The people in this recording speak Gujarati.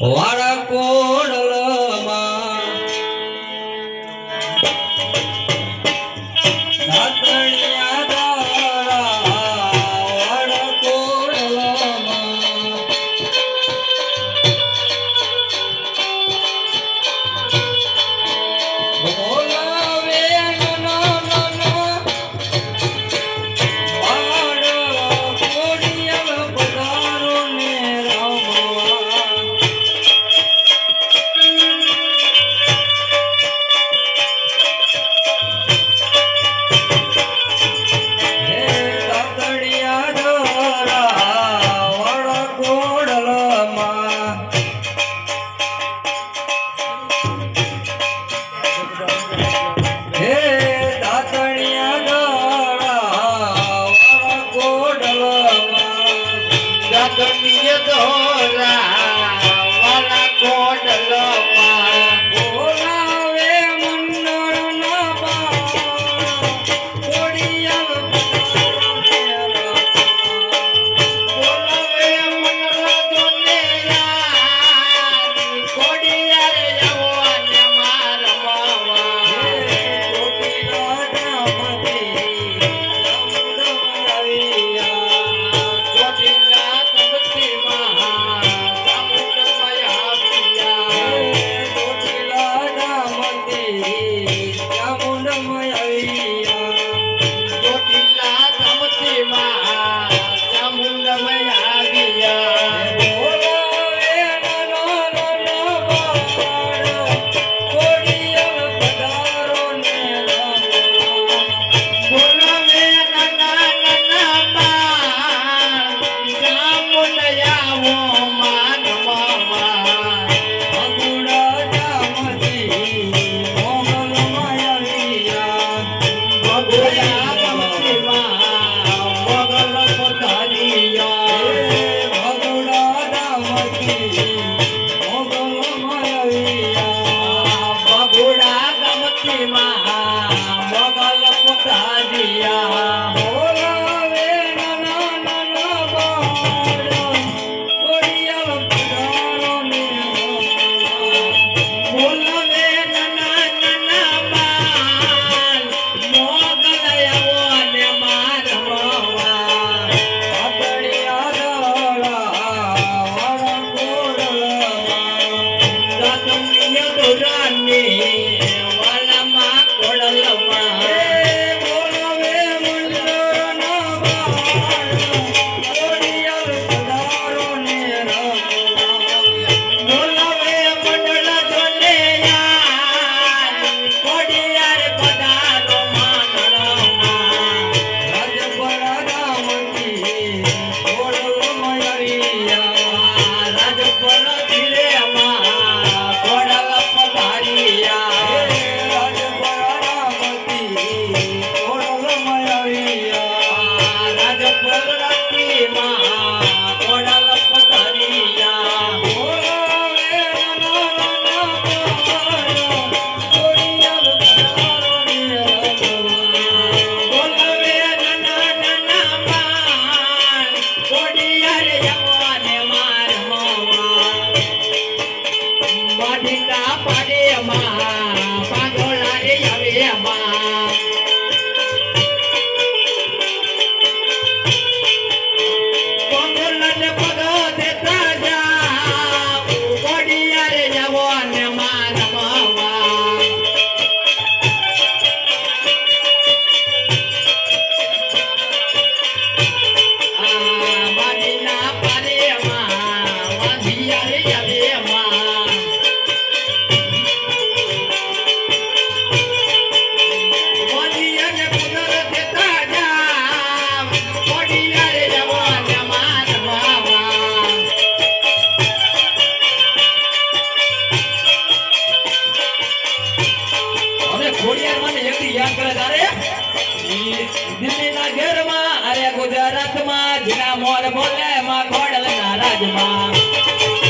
ورقوا ગમીએ તો વાલા કોડલો ಕೊಲ ಅಮ್ಮ ખોડિયાર મને જલ્દી યાદ કરે તારે? દિલ્હીના ઘરમાં, અરે ગુજરાતમાં, જીના મોર બોલે માં ખોડલ ના રાજમાં